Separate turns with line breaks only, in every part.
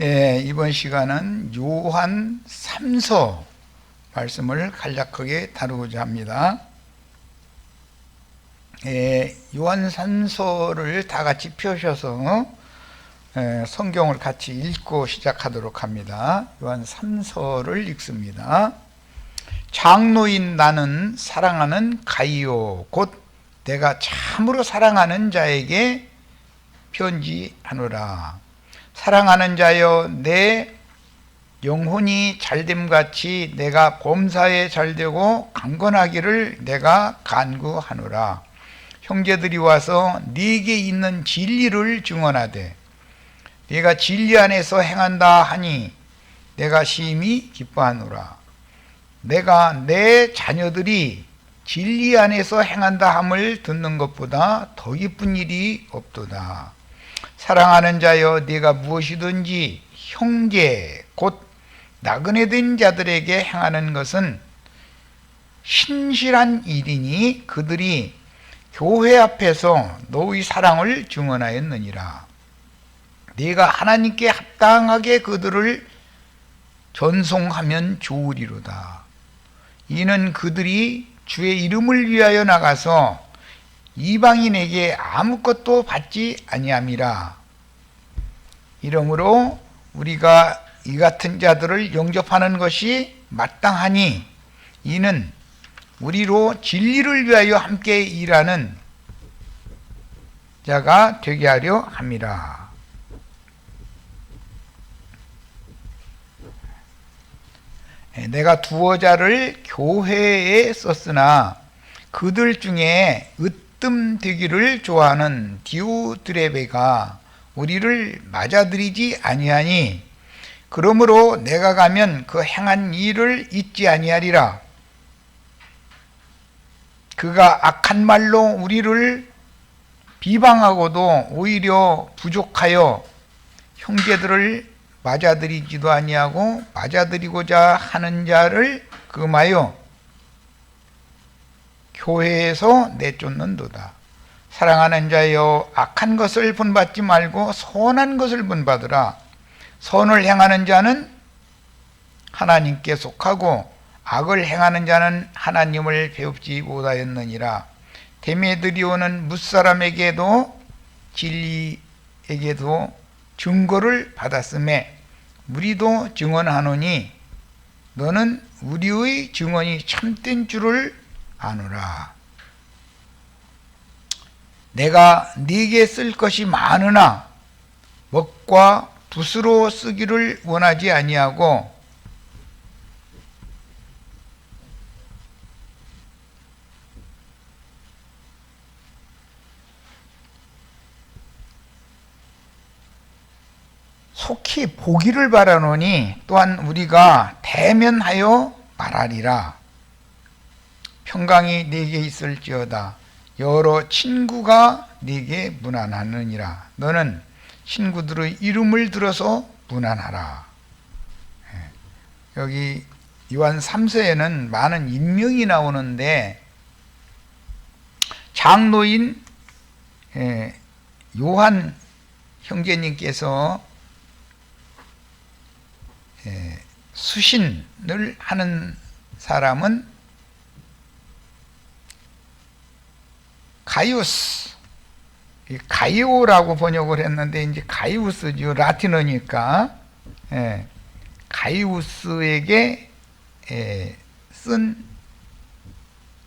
예, 이번 시간은 요한 3서 말씀을 간략하게 다루고자 합니다. 예, 요한 3서를 다 같이 펴셔서 예, 성경을 같이 읽고 시작하도록 합니다. 요한 3서를 읽습니다. 장로인 나는 사랑하는 가이오 곧 내가 참으로 사랑하는 자에게 편지하노라. 사랑하는 자여 내 영혼이 잘됨 같이 내가 범사에 잘되고 강건하기를 내가 간구하노라. 형제들이 와서 네게 있는 진리를 증언하되 네가 진리 안에서 행한다 하니 내가 심히 기뻐하노라. 내가 내 자녀들이 진리 안에서 행한다 함을 듣는 것보다 더 기쁜 일이 없도다. 사랑하는 자여 네가 무엇이든지 형제 곧 나그네 된 자들에게 행하는 것은 신실한 일이니 그들이 교회 앞에서 너의 사랑을 증언하였느니라. 네가 하나님께 합당하게 그들을 전송하면 좋으리로다. 이는 그들이 주의 이름을 위하여 나가서 이방인에게 아무것도 받지 아니함이라. 이러므로 우리가 이 같은 자들을 영접하는 것이 마땅하니 이는 우리로 진리를 위하여 함께 일하는 자가 되게 하려 함이라. 내가 두어 자를 교회에 썼으나 그들 중에 으 뜸 되기를 좋아하는 디오드레베가 우리를 맞아들이지 아니하니 그러므로 내가 가면 그 행한 일을 잊지 아니하리라. 그가 악한 말로 우리를 비방하고도 오히려 부족하여 형제들을 맞아들이지도 아니하고 맞아들이고자 하는 자를 금하여 교회에서 내쫓는도다. 사랑하는 자여 악한 것을 본받지 말고 선한 것을 본받으라. 선을 행하는 자는 하나님께 속하고 악을 행하는 자는 하나님을 배웁지 못하였느니라. 데메드리오는 무사람에게도 진리에게도 증거를 받았음에 우리도 증언하노니 너는 우리의 증언이 참된 줄을 아노라. 내가 네게 쓸 것이 많으나 먹과 붓으로 쓰기를 원하지 아니하고 속히 보기를 바라노니 또한 우리가 대면하여 말하리라. 평강이 네게 있을지어다. 여러 친구가 네게 무난하느니라. 너는 친구들의 이름을 들어서 무난하라. 예. 여기 요한 3세에는 많은 인명이 나오는데 장로인 예, 요한 형제님께서 예, 수신을 하는 사람은 가이우스, 가이오라고 번역을 했는데 이제 가이우스죠. 라틴어니까. 예, 가이우스에게 예, 쓴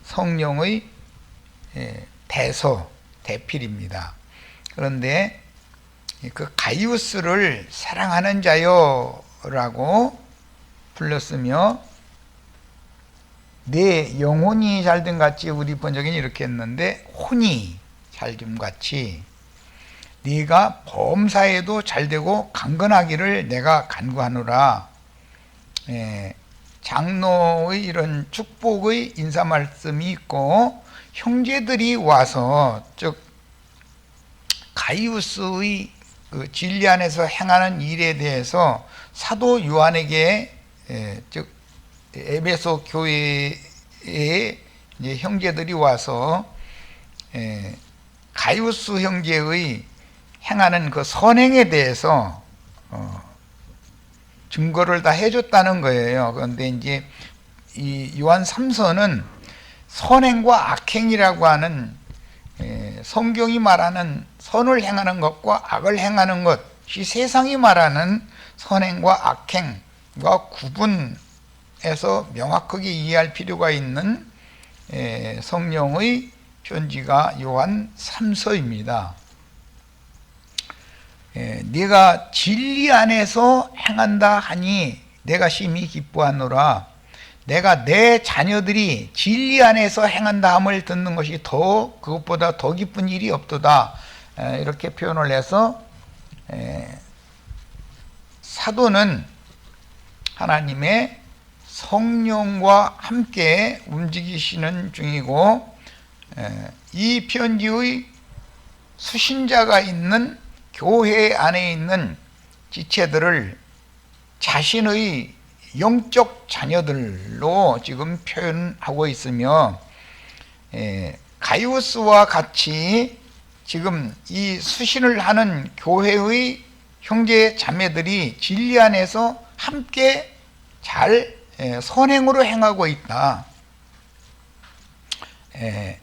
성령의 예, 대서 대필입니다. 그런데 그 가이우스를 사랑하는 자요 라고 불렀으며 내 영혼이 잘된 같이 우리 번역에는 이렇게 했는데 혼이 잘됨 같이 네가 범사에도 잘되고 강건하기를 내가 간구하노라. 예, 장로의 이런 축복의 인사 말씀이 있고 형제들이 와서 즉 가이우스의 그 진리 안에서 행하는 일에 대해서 사도 요한에게 예, 즉 에베소 교회의 형제들이 와서 예, 가이우스 형제의 행하는 그 선행에 대해서 어, 증거를 다 해줬다는 거예요. 그런데 이제 이 요한 3서는 선행과 악행이라고 하는 에, 성경이 말하는 선을 행하는 것과 악을 행하는 것 이 세상이 말하는 선행과 악행과 구분 해서 명확하게 이해할 필요가 있는 에, 성령의 편지가 요한 3서입니다. 에, 네가 진리 안에서 행한다 하니 내가 심히 기뻐하노라. 내가 내 자녀들이 진리 안에서 행한다 함을 듣는 것이 더 그것보다 더 기쁜 일이 없도다. 에, 이렇게 표현을 해서 에, 사도는 하나님의 성령과 함께 움직이시는 중이고 에, 이 편지의 수신자가 있는 교회 안에 있는 지체들을 자신의 영적 자녀들로 지금 표현하고 있으며 에, 가이오스와 같이 지금 이 수신을 하는 교회의 형제 자매들이 진리 안에서 함께 잘 에, 선행으로 행하고 있다. 에,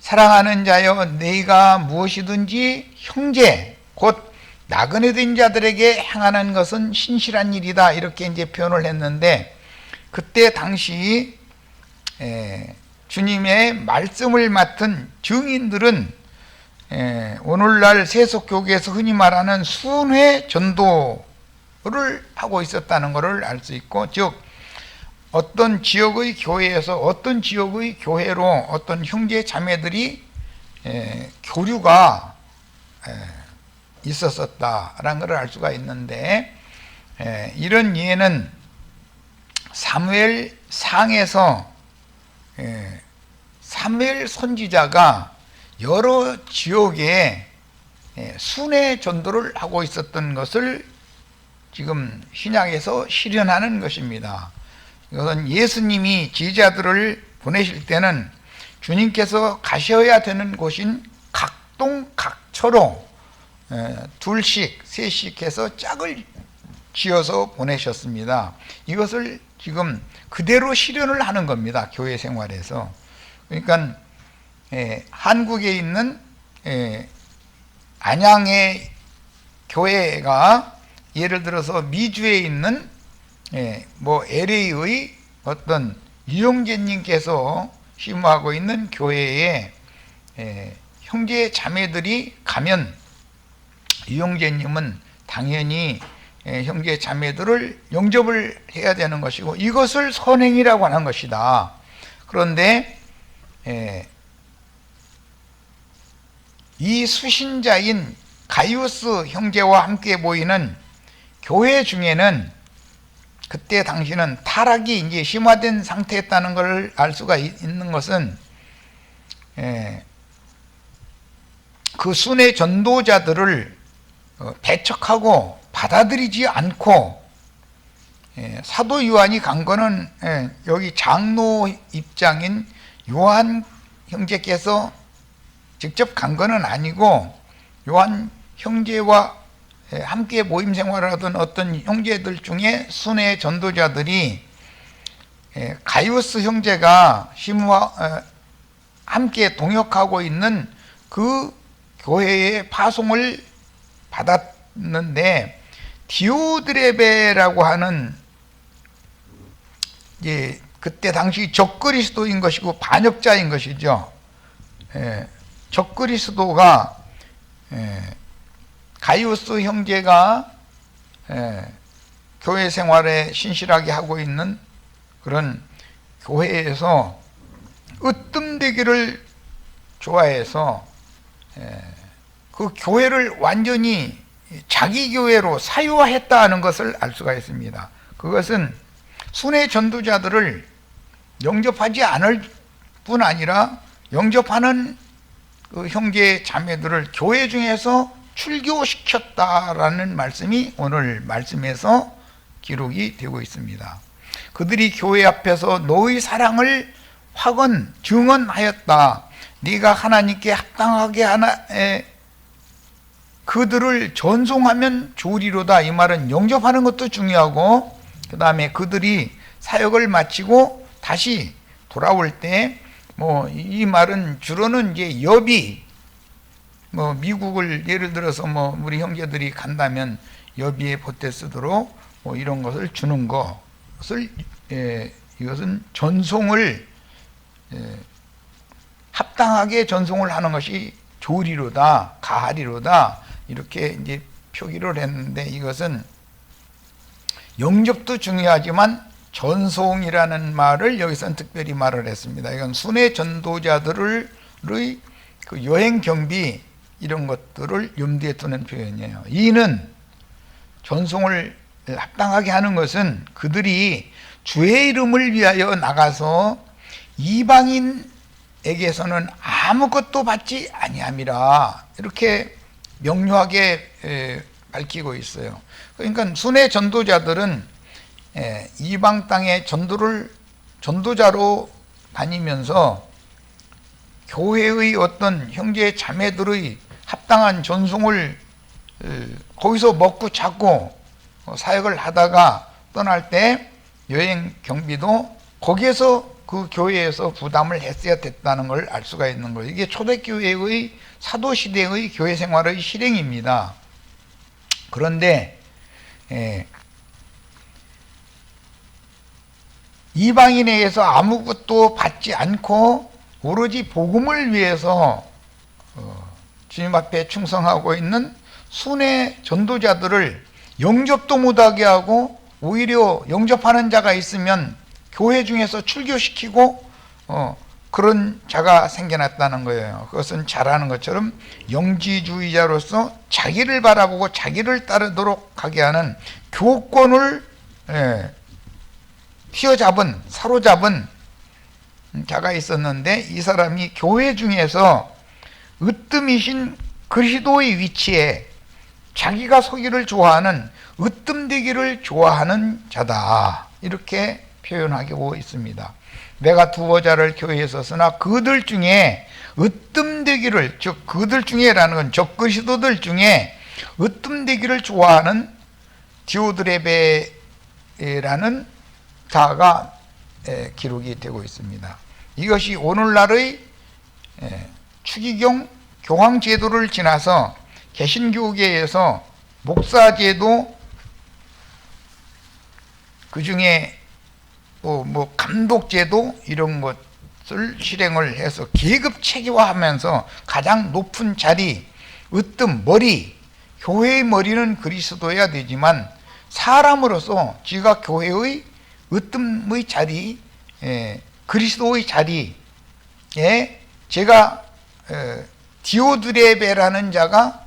사랑하는 자여 네가 무엇이든지 형제 곧 나그네 된 자들에게 행하는 것은 신실한 일이다 이렇게 이제 표현을 했는데 그때 당시 에, 주님의 말씀을 맡은 증인들은 에, 오늘날 세속교계에서 흔히 말하는 순회 전도 를 하고 있었다는 것을 알 수 있고 즉 어떤 지역의 교회에서 어떤 지역의 교회로 어떤 형제 자매들이 에, 교류가 에, 있었었다라는 것을 알 수가 있는데 에, 이런 예는 사무엘 상에서 에, 사무엘 선지자가 여러 지역에 에, 순회 전도를 하고 있었던 것을 지금 신약에서 실현하는 것입니다. 이것은 예수님이 지자들을 보내실 때는 주님께서 가셔야 되는 곳인 각동 각처로 둘씩 셋씩 해서 짝을 지어서 보내셨습니다. 이것을 지금 그대로 실현을 하는 겁니다. 교회 생활에서. 그러니까 한국에 있는 안양의 교회가 예를 들어서 미주에 있는 예, 뭐 LA의 어떤 이용재님께서 심무하고 있는 교회에 예, 형제 자매들이 가면 이용재님은 당연히 예, 형제 자매들을 영접을 해야 되는 것이고 이것을 선행이라고 하는 것이다. 그런데 예, 이 수신자인 가이오스 형제와 함께 보이는 교회 중에는 그때 당시는 타락이 이제 심화된 상태였다는 걸 알 수가 있는 것은 예, 그 순회 전도자들을 어, 배척하고 받아들이지 않고 예, 사도 요한이 간 거는 예, 여기 장로 입장인 요한 형제께서 직접 간 거는 아니고 요한 형제와 예, 함께 모임 생활을 하던 어떤 형제들 중에 순회 전도자들이 예, 가이오스 형제가 심화 어, 함께 동역하고 있는 그 교회의 파송을 받았는데 디오드레베라고 하는 예, 그때 당시 적그리스도인 것이고 반역자인 것이죠. 예, 적그리스도가 예, 가이오스 형제가 예, 교회 생활에 신실하게 하고 있는 그런 교회에서 으뜸되기를 좋아해서 예, 그 교회를 완전히 자기 교회로 사유화했다는 것을 알 수가 있습니다. 그것은 순회 전도자들을 영접하지 않을 뿐 아니라 영접하는 그 형제 자매들을 교회 중에서 출교시켰다라는 말씀이 오늘 말씀에서 기록이 되고 있습니다. 그들이 교회 앞에서 너의 사랑을 확언 증언하였다. 네가 하나님께 합당하게 하나 에, 그들을 전송하면 좋으리로다 이 말은 영접하는 것도 중요하고 그 다음에 그들이 사역을 마치고 다시 돌아올 때 뭐 이 말은 주로는 이제 여비 뭐 미국을 예를 들어서 뭐 우리 형제들이 간다면 여비에 보태 쓰도록 뭐 이런 것을 주는 것을 예, 이것은 전송을 예, 합당하게 전송을 하는 것이 좋으리로다 가하리로다 이렇게 이제 표기를 했는데 이것은 영접도 중요하지만 전송이라는 말을 여기서는 특별히 말을 했습니다. 이건 순회 전도자들의 그 여행 경비 이런 것들을 염두에 두는 표현이에요. 이는 전송을 합당하게 하는 것은 그들이 주의 이름을 위하여 나가서 이방인에게서는 아무것도 받지 아니함이라 이렇게 명료하게 밝히고 있어요. 그러니까 순회 전도자들은 이방 땅에 전도를 전도자로 다니면서 교회의 어떤 형제 자매들의 합당한 전송을 거기서 먹고 자고 사역을 하다가 떠날 때 여행 경비도 거기에서 그 교회에서 부담을 했어야 됐다는 걸 알 수가 있는 거예요. 이게 초대교회의 사도시대의 교회 생활의 실행입니다. 그런데 예, 이방인에 의해서 아무것도 받지 않고 오로지 복음을 위해서 어, 주님 앞에 충성하고 있는 순회 전도자들을 영접도 못하게 하고 오히려 영접하는 자가 있으면 교회 중에서 출교시키고 어, 그런 자가 생겨났다는 거예요. 그것은 잘하는 것처럼 영지주의자로서 자기를 바라보고 자기를 따르도록 하게 하는 교권을 예, 휘어잡은 사로잡은 자가 있었는데 이 사람이 교회 중에서 으뜸이신 그리스도의 위치에 자기가 서기를 좋아하는 으뜸되기를 좋아하는 자다 이렇게 표현하고 있습니다. 내가 두어 자를 교회에 썼으나 그들 중에 으뜸되기를 즉 그들 중에라는 건 적그리스도들 중에 으뜸되기를 좋아하는 디오드레베라는 자가 기록이 되고 있습니다. 이것이 오늘날의 추기경 교황 제도를 지나서 개신교계에서 목사 제도 그 중에 뭐, 뭐 감독 제도 이런 것을 실행을 해서 계급 체계화하면서 가장 높은 자리, 으뜸 머리, 교회의 머리는 그리스도여야 되지만 사람으로서 지가 교회의 으뜸의 자리, 예, 그리스도의 자리에 제가 에, 디오드레베라는 자가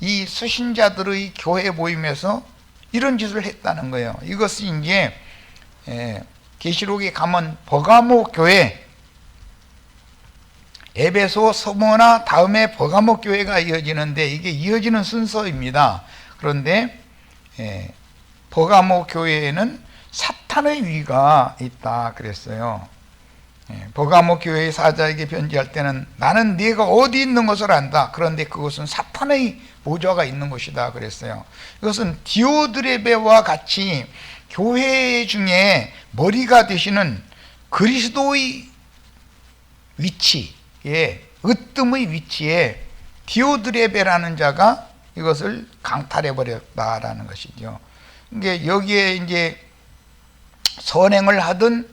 이 수신자들의 교회 모임에서 이런 짓을 했다는 거예요. 이것이 이제 계시록에 가면 버가모 교회 에베소 서머나 다음에 버가모 교회가 이어지는데 이게 이어지는 순서입니다. 그런데 에, 버가모 교회에는 사탄의 위가 있다 그랬어요. 예, 버가모 교회의 사자에게 편지할 때는 나는 네가 어디 있는 것을 안다. 그런데 그것은 사탄의 보좌가 있는 곳이다 그랬어요. 이것은 디오드레베와 같이 교회 중에 머리가 되시는 그리스도의 위치에 으뜸의 위치에 디오드레베라는 자가 이것을 강탈해 버렸다라는 것이죠. 이게 여기에 이제 선행을 하던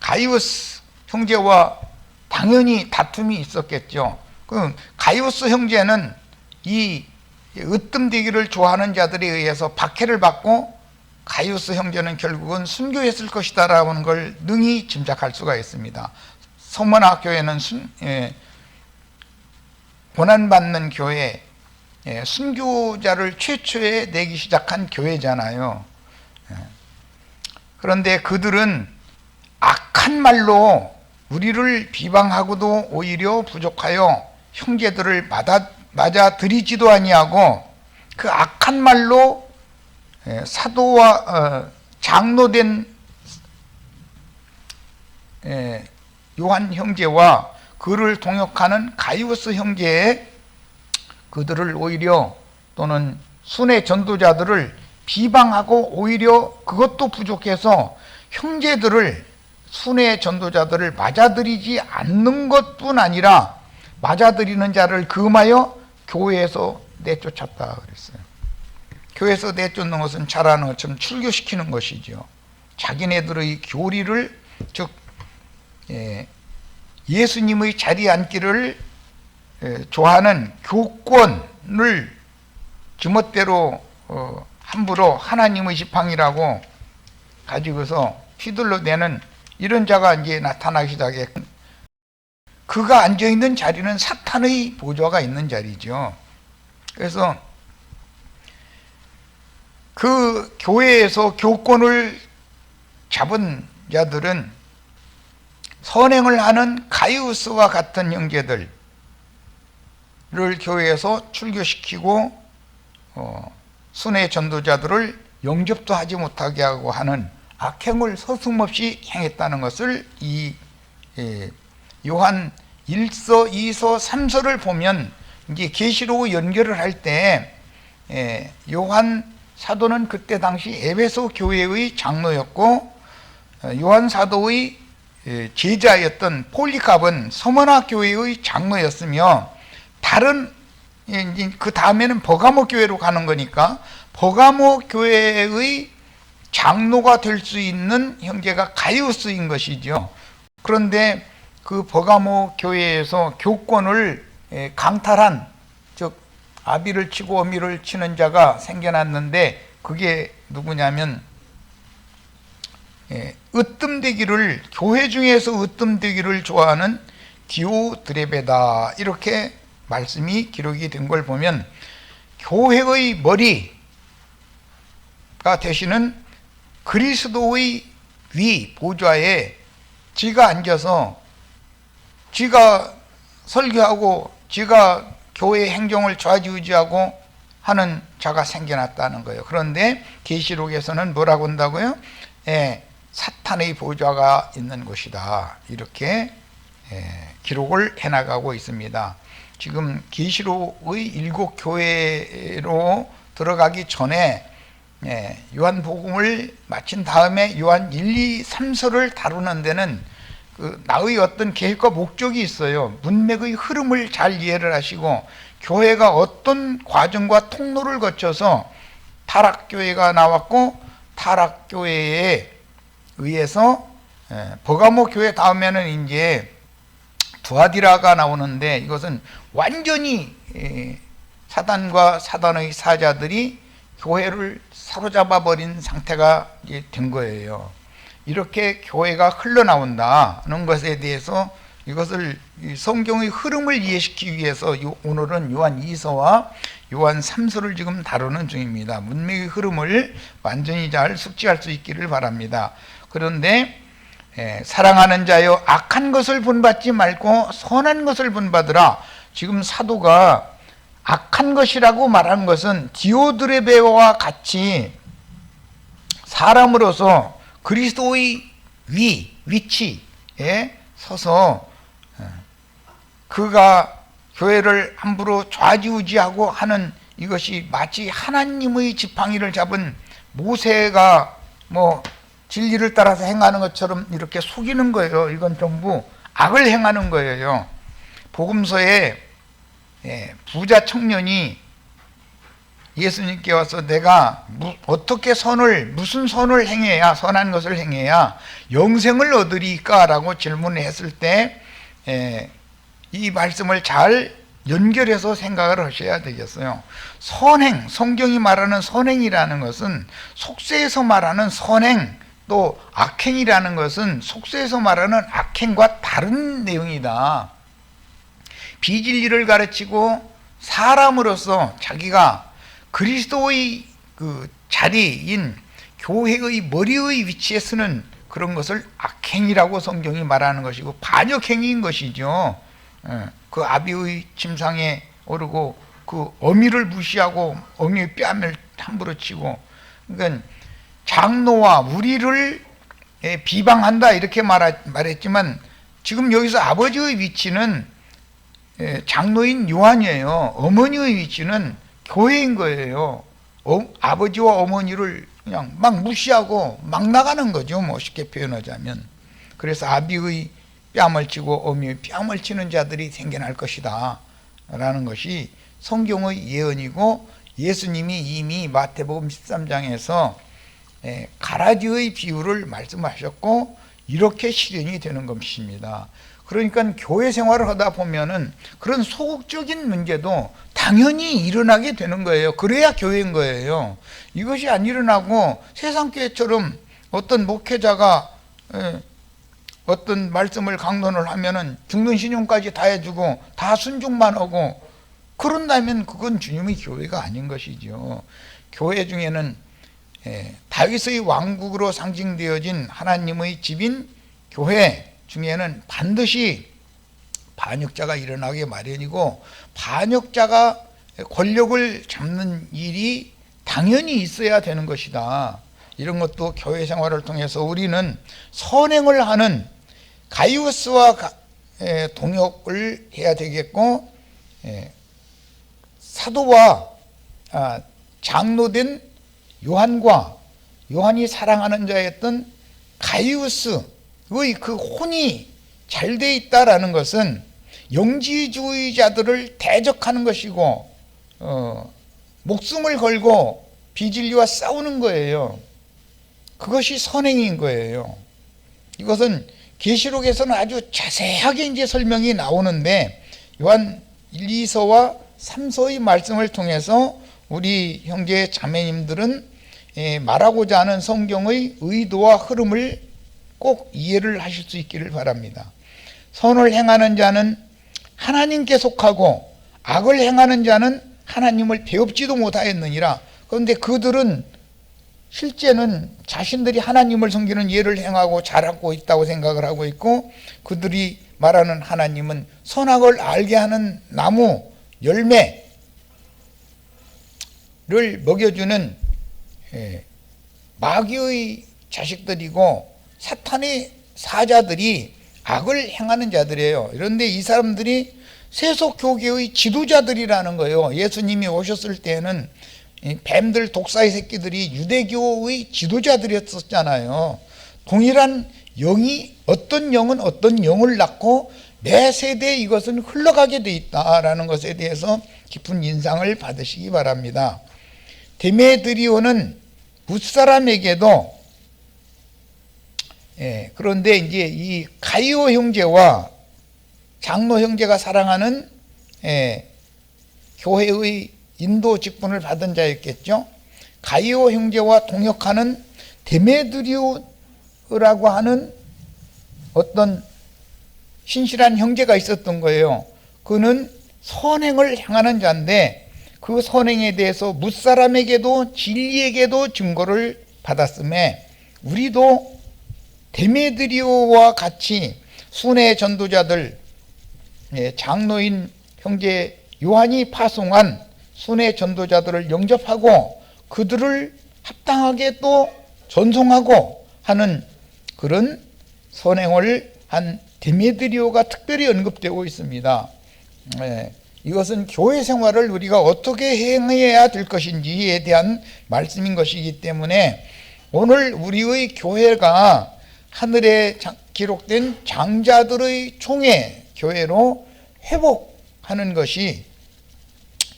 가이우스 형제와 당연히 다툼이 있었겠죠. 그 가이우스 형제는 이 으뜸되기를 좋아하는 자들에 의해서 박해를 받고 가이우스 형제는 결국은 순교했을 것이다라는 걸 능히 짐작할 수가 있습니다. 서머나 교회는 순, 예, 고난받는 교회, 예, 순교자를 최초에 내기 시작한 교회잖아요. 예. 그런데 그들은 악한 말로 우리를 비방하고도 오히려 부족하여 형제들을 맞아, 맞아들이지도 아니하고 그 악한 말로 예, 사도와 어, 장로된 예, 요한 형제와 그를 동역하는 가이우스 형제의 그들을 오히려 또는 순회 전도자들을 비방하고 오히려 그것도 부족해서 형제들을 순회 전도자들을 맞아들이지 않는 것뿐 아니라 맞아들이는 자를 금하여 교회에서 내쫓았다 그랬어요. 교회에서 내쫓는 것은 잘하는 것처럼 출교시키는 것이죠. 자기네들의 교리를 즉 예, 예수님의 자리에 앉기를 예, 좋아하는 교권을 지멋대로 어, 함부로 하나님의 지팡이라고 가지고서 휘둘러 내는 이런 자가 이제 나타나기 시작해. 그가 앉아 있는 자리는 사탄의 보좌가 있는 자리죠. 그래서 그 교회에서 교권을 잡은 자들은 선행을 하는 가이우스와 같은 형제들을 교회에서 출교시키고 어, 순회 전도자들을 영접도 하지 못하게 하고 하는 악행을 서슴없이 행했다는 것을 이 예, 요한 1서, 2서, 3서를 보면 이제 계시록 연결을 할때 예, 요한 사도는 그때 당시 에베소 교회의 장로였고 어, 요한 사도의 예, 제자였던 폴리캅은 서머나 교회의 장로였으며 다른 그 다음에는 버가모 교회로 가는 거니까 버가모 교회의 장로가 될 수 있는 형제가 가이우스인 것이죠. 그런데 그 버가모 교회에서 교권을 예, 강탈한 즉 아비를 치고 어미를 치는 자가 생겨났는데 그게 누구냐면 예, 으뜸되기를 교회 중에서 으뜸되기를 좋아하는 디오드레베다 이렇게 말씀이 기록이 된 걸 보면 교회의 머리가 되시는 그리스도의 위 보좌에 지가 앉아서 지가 설교하고 지가 교회 행정을 좌지우지하고 하는 자가 생겨났다는 거예요. 그런데 계시록에서는 뭐라고 한다고요? 예, 사탄의 보좌가 있는 곳이다. 이렇게 예, 기록을 해나가고 있습니다. 지금 계시록의 일곱 교회로 들어가기 전에 예, 요한복음을 마친 다음에 요한 1, 2, 3서를 다루는 데는 그 나의 어떤 계획과 목적이 있어요. 문맥의 흐름을 잘 이해를 하시고 교회가 어떤 과정과 통로를 거쳐서 타락교회가 나왔고 타락교회에 의해서 예, 버가모 교회 다음에는 이제 두아디라가 나오는데 이것은 완전히 예, 사단과 사단의 사자들이 교회를 사로잡아 버린 상태가 된 거예요. 이렇게 교회가 흘러나온다는 것에 대해서 이것을 성경의 흐름을 이해시키기 위해서 오늘은 요한 2서와 요한 3서를 지금 다루는 중입니다. 문맥의 흐름을 완전히 잘 숙지할 수 있기를 바랍니다. 그런데 예, 사랑하는 자여 악한 것을 본받지 말고 선한 것을 본받으라. 지금 사도가 악한 것이라고 말한 것은 디오드레베와 같이 사람으로서 그리스도의 위, 위치에 서서 어, 그가 교회를 함부로 좌지우지하고 하는 이것이 마치 하나님의 지팡이를 잡은 모세가 뭐 진리를 따라서 행하는 것처럼 이렇게 속이는 거예요. 이건 전부 악을 행하는 거예요. 복음서에 예, 부자 청년이 예수님께 와서 내가 어떻게 선을 무슨 선을 행해야 선한 것을 행해야 영생을 얻으리까라고 질문을 했을 때이 예, 말씀을 잘 연결해서 생각을 하셔야 되겠어요. 선행, 성경이 말하는 선행이라는 것은 속세에서 말하는 선행, 또 악행이라는 것은 속세에서 말하는 악행과 다른 내용이다. 비진리를 가르치고 사람으로서 자기가 그리스도의 그 자리인 교회의 머리의 위치에 서는 그런 것을 악행이라고 성경이 말하는 것이고 반역행위인 것이죠. 예, 그 아비의 침상에 오르고 그 어미를 무시하고 어미의 뺨을 함부로 치고 그러니까 장로와 우리를 예, 비방한다 이렇게 말했지만 지금 여기서 아버지의 위치는 예, 장로인 요한이에요. 어머니의 위치는 교회인 거예요. 어, 아버지와 어머니를 그냥 막 무시하고 막 나가는 거죠. 뭐 쉽게 표현하자면. 그래서 아비의 뺨을 치고 어미의 뺨을 치는 자들이 생겨날 것이다. 라는 것이 성경의 예언이고 예수님이 이미 마태복음 13장에서 예, 가라지의 비유를 말씀하셨고 이렇게 실현이 되는 것입니다. 그러니까 교회 생활을 하다 보면은 그런 소극적인 문제도 당연히 일어나게 되는 거예요. 그래야 교회인 거예요. 이것이 안 일어나고 세상 교회처럼 어떤 목회자가 예, 어떤 말씀을 강론을 하면은 죽는 신용까지 다 해주고 다 순종만 하고 그런다면 그건 주님의 교회가 아닌 것이죠. 교회 중에는 예, 다윗의 왕국으로 상징되어진 하나님의 집인 교회 중에는 반드시 반역자가 일어나게 마련이고 반역자가 권력을 잡는 일이 당연히 있어야 되는 것이다. 이런 것도 교회 생활을 통해서 우리는 선행을 하는 가이우스와 동역을 해야 되겠고 에, 사도와 아, 장로된 요한과 요한이 사랑하는 자였던 가이우스의 그 혼이 잘 돼 있다라는 것은 영지주의자들을 대적하는 것이고 어, 목숨을 걸고 비진리와 싸우는 거예요. 그것이 선행인 거예요. 이것은 계시록에서는 아주 자세하게 이제 설명이 나오는데 요한 1, 2서와 3서의 말씀을 통해서 우리 형제 자매님들은 예, 말하고자 하는 성경의 의도와 흐름을 꼭 이해를 하실 수 있기를 바랍니다. 선을 행하는 자는 하나님께 속하고 악을 행하는 자는 하나님을 배웁지도 못하였느니라. 그런데 그들은 실제는 자신들이 하나님을 섬기는 예를 행하고 잘하고 있다고 생각을 하고 있고 그들이 말하는 하나님은 선악을 알게 하는 나무 열매를 먹여주는 예, 마귀의 자식들이고 사탄의 사자들이 악을 행하는 자들이에요. 그런데 이 사람들이 세속 교계의 지도자들이라는 거예요. 예수님이 오셨을 때는 이 뱀들 독사의 새끼들이 유대교의 지도자들이었었잖아요. 동일한 영이 어떤 영은 어떤 영을 낳고 매 세대에 이것은 흘러가게 돼 있다라는 것에 대해서 깊은 인상을 받으시기 바랍니다. 데메드리오는 뭇사람에게도 예, 그런데 이제 이 가이오 형제와 장로 형제가 사랑하는 예, 교회의 인도 직분을 받은 자였겠죠. 가이오 형제와 동역하는 데메드리오라고 하는 어떤 신실한 형제가 있었던 거예요. 그는 선행을 향하는 자인데 그 선행에 대해서 무사람에게도 진리에게도 증거를 받았음에 우리도 데메드리오와 같이 순회 전도자들 예, 장로인 형제 요한이 파송한 순회 전도자들을 영접하고 그들을 합당하게 또 전송하고 하는 그런 선행을 한 데메드리오가 특별히 언급되고 있습니다. 예, 이것은 교회 생활을 우리가 어떻게 행해야 될 것인지에 대한 말씀인 것이기 때문에 오늘 우리의 교회가 하늘에 자- 기록된 장자들의 총회 교회로 회복하는 것이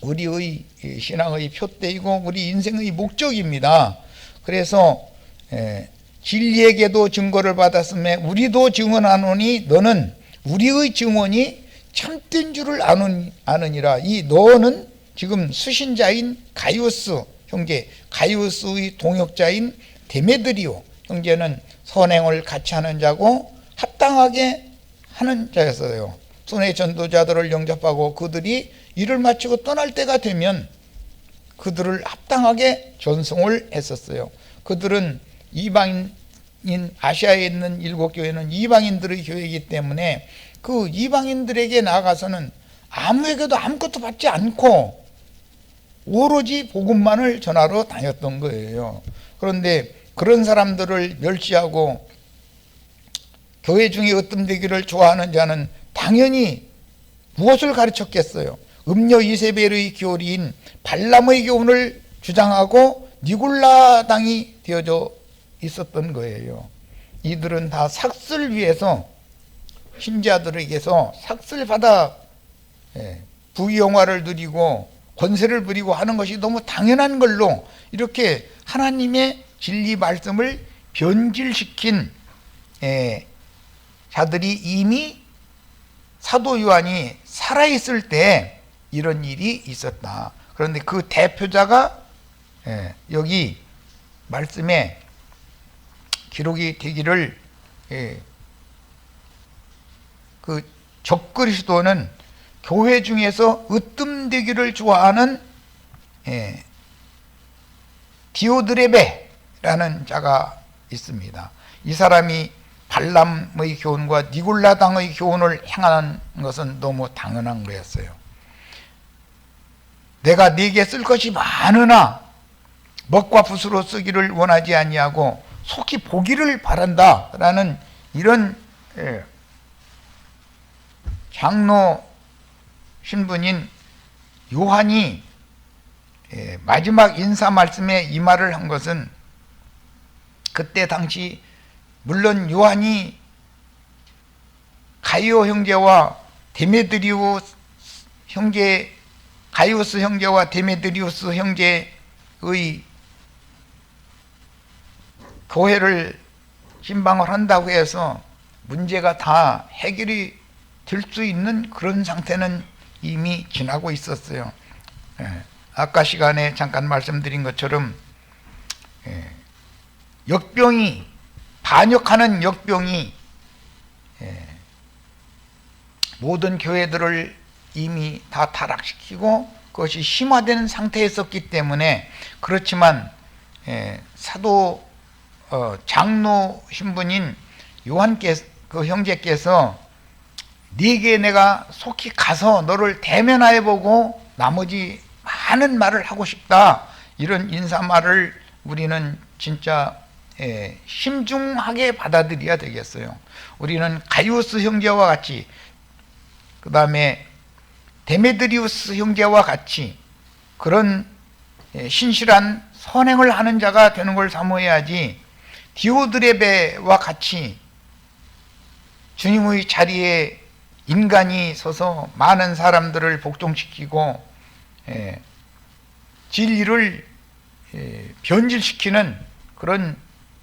우리의 이 신앙의 표대이고 우리 인생의 목적입니다. 그래서 에, 진리에게도 증거를 받았음에 우리도 증언하노니 너는 우리의 증언이 참된 줄을 아느니라. 이 너는 지금 수신자인 가이오스 형제, 가이오스의 동역자인 데메드리오 형제는 선행을 같이 하는 자고 합당하게 하는 자였어요. 손의 전도자들을 영접하고 그들이 일을 마치고 떠날 때가 되면 그들을 합당하게 전송을 했었어요. 그들은 이방인 아시아에 있는 일곱 교회는 이방인들의 교회이기 때문에 그 이방인들에게 나가서는 아무에게도 아무것도 받지 않고 오로지 복음만을 전하러 다녔던 거예요. 그런데 그런 사람들을 멸시하고 교회 중에 으뜸되기를 좋아하는 자는 당연히 무엇을 가르쳤겠어요? 음녀 이세벨의 교리인 발람의 교훈을 주장하고 니골라당이 되어져 있었던 거예요. 이들은 다 삭슬 위해서 신자들에게서 삭슬 받아 예, 부영화를 누리고 권세를 부리고 하는 것이 너무 당연한 걸로 이렇게 하나님의 진리 말씀을 변질시킨 예, 자들이 이미 사도 요한이 살아있을 때 이런 일이 있었다. 그런데 그 대표자가 예, 여기 말씀에 기록이 되기를 예, 그 적그리스도는 교회 중에서 으뜸되기를 좋아하는 예, 디오드레베 라는 자가 있습니다. 이 사람이 발람의 교훈과 니골라당의 교훈을 행하는 것은 너무 당연한 거였어요. 내가 네게 쓸 것이 많으나 먹과 붓으로 쓰기를 원하지 아니하고 속히 보기를 바란다라는 이런 예, 장로 신분인 요한이 예, 마지막 인사 말씀에 이 말을 한 것은 그때 당시 물론 요한이 가이오 형제와 데메드리오 형제 가이오스 형제와 데메드리오스 형제의 교회를 신방을 한다고 해서 문제가 다 해결이 될 수 있는 그런 상태는 이미 지나고 있었어요. 예, 아까 시간에 잠깐 말씀드린 것처럼 예, 역병이 반역하는 역병이 예, 모든 교회들을 이미 다 타락시키고 그것이 심화되는 상태에 있었기 때문에 그렇지만 예, 사도 어, 장로 신분인 요한께서 그 형제께서 네게 내가 속히 가서 너를 대면하여 보고 나머지 많은 말을 하고 싶다. 이런 인사말을 우리는 진짜 예, 심중하게 받아들여야 되겠어요. 우리는 가이오스 형제와 같이 그 다음에 데메드리우스 형제와 같이 그런 예, 신실한 선행을 하는 자가 되는 걸 사모해야지 디오드레베와 같이 주님의 자리에 인간이 서서 많은 사람들을 복종시키고 예, 진리를 예, 변질시키는 그런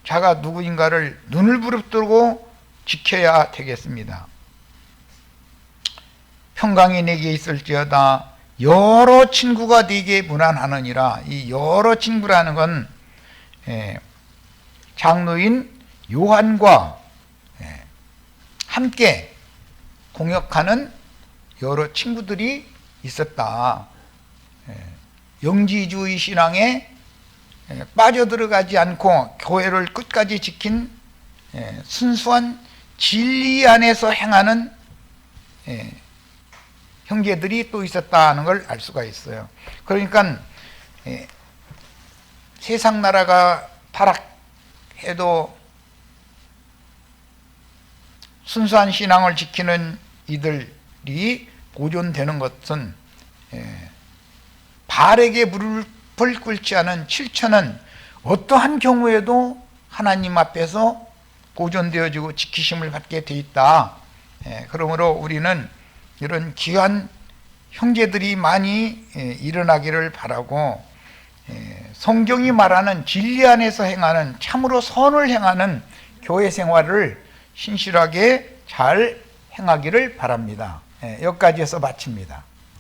자가 누구인가를 눈을 부릅뜨고 지켜야 되겠습니다. 평강이 내게 있을지어다 여러 친구가 네게 무난하느니라 이 여러 친구라는 건 예, 장로인 요한과 예, 함께 공역하는 여러 친구들이 있었다. 예, 영지주의 신앙에 예, 빠져들어가지 않고 교회를 끝까지 지킨 예, 순수한 진리 안에서 행하는 형제들이 또 있었다는 걸 알 수가 있어요. 그러니까 세상 나라가 타락해도 순수한 신앙을 지키는 이들이 보존되는 것은 발에게 무 릎을 꿇지 않은 칠천은 어떠한 경우에도 하나님 앞에서 보존되어지고 지키심을 받게 돼 있다. 그러므로 우리는 이런 귀한 형제들이 많이 일어나기를 바라고 성경이 말하는 진리 안에서 행하는 참으로 선을 행하는 교회 생활을 신실하게 잘 행하기를 바랍니다. 여기까지 해서 마칩니다.